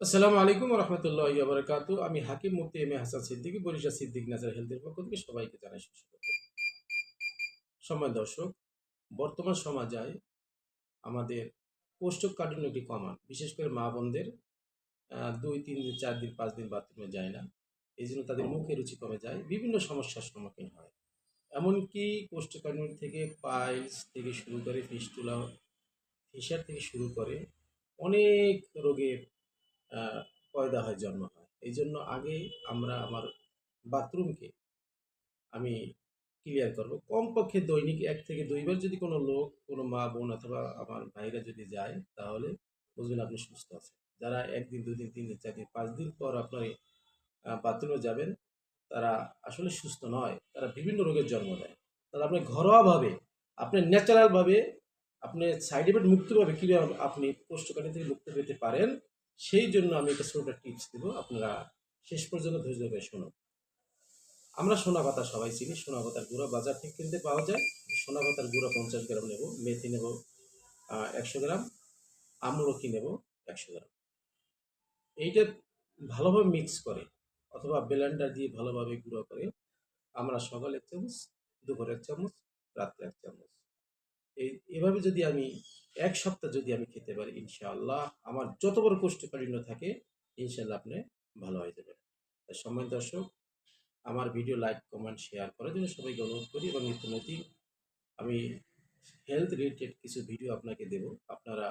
আসসালামু আলাইকুম রহমতুল্লাহ বারকাতু আমি হাকিম মুফতি এম এ হাসান সিদ্দিকী বরিশা সিদ্দিক নাজার হেলথের পক্ষ থেকে সবাইকে জানাই সুস্বাগত সময় দর্শক, বর্তমান সমাজে আমাদের কোষ্ঠকাঠিন্য একটি কমান, বিশেষ করে মা বোনদের দুই তিন দিন, চার দিন, পাঁচ দিন বাথরুমে যায় না এই জন্য তাদের মুখে রুচি কমে যায়, বিভিন্ন সমস্যার সম্মুখীন হয়। এমনকি কোষ্ঠকাঠিন্য থেকে পাইলস থেকে শুরু করে ফিস্টুলা ফিসার থেকে শুরু করে অনেক রোগের পয়দা হয় জন্ম হয়। এই জন্য আগে আমরা আমার বাথরুমকে আমি ক্লিয়ার করব। কমপক্ষে দৈনিক এক থেকে দুইবার যদি কোনো লোক, কোনো মা বোন অথবা আমার ভাইরা যদি যায়, তাহলে বুঝবেন আপনি সুস্থ আছেন। যারা একদিন দুই দিন তিন দিন, চার দিন, পাঁচ দিন পর আপনার বাথরুমে যাবেন, তারা আসলে সুস্থ নয়। তারা বিভিন্ন রোগের জন্ম দেয় তাহলে আপনি ঘরোয়াভাবে আপনি ন্যাচারালভাবে আপনি সাইড এফেক্ট মুক্তভাবে কীভাবে আপনি কোষ্ঠকাঠি থেকে মুক্ত পেতে পারেন। সেই জন্য আমি একটা ছোট টিপস দেব। আপনারা শেষ পর্যন্ত ধৈর্য ধরে শুনুন আমরা সোনা পাতা সবাই চিনি। সোনা পাতার গুঁড়া বাজার থেকে কিনতে পাওয়া যায়। সোনা পাতার গুঁড়া পঞ্চাশ গ্রাম নেব। মেথি নেব একশো গ্রাম। আমলকি নেব, একশো গ্রাম। এইটা ভালোভাবে মিক্স করে অথবা ব্লেন্ডার দিয়ে ভালোভাবে গুঁড়ো করে আমরা সকালে এক চামচ, দুপুরে এক চামচ, রাত্রে এক চামচ। এই, এভাবে যদি আমি এক সপ্তাহ যদি আমি খেতে পারি, ইনশাআল্লাহ আমার যত বড় কোষ্ঠকাঠিন্য থাকে, ইনশাআল্লাহ আপনি ভালো হয়ে যাবেন। সম্মান দর্শক, আমার ভিডিও লাইক, কমেন্ট, শেয়ার করার জন্য সবাইকে অনুরোধ করি এবং নিত্য নতুন আমি হেলথ রিলেটেড কিছু ভিডিও আপনাকে দেব। আপনারা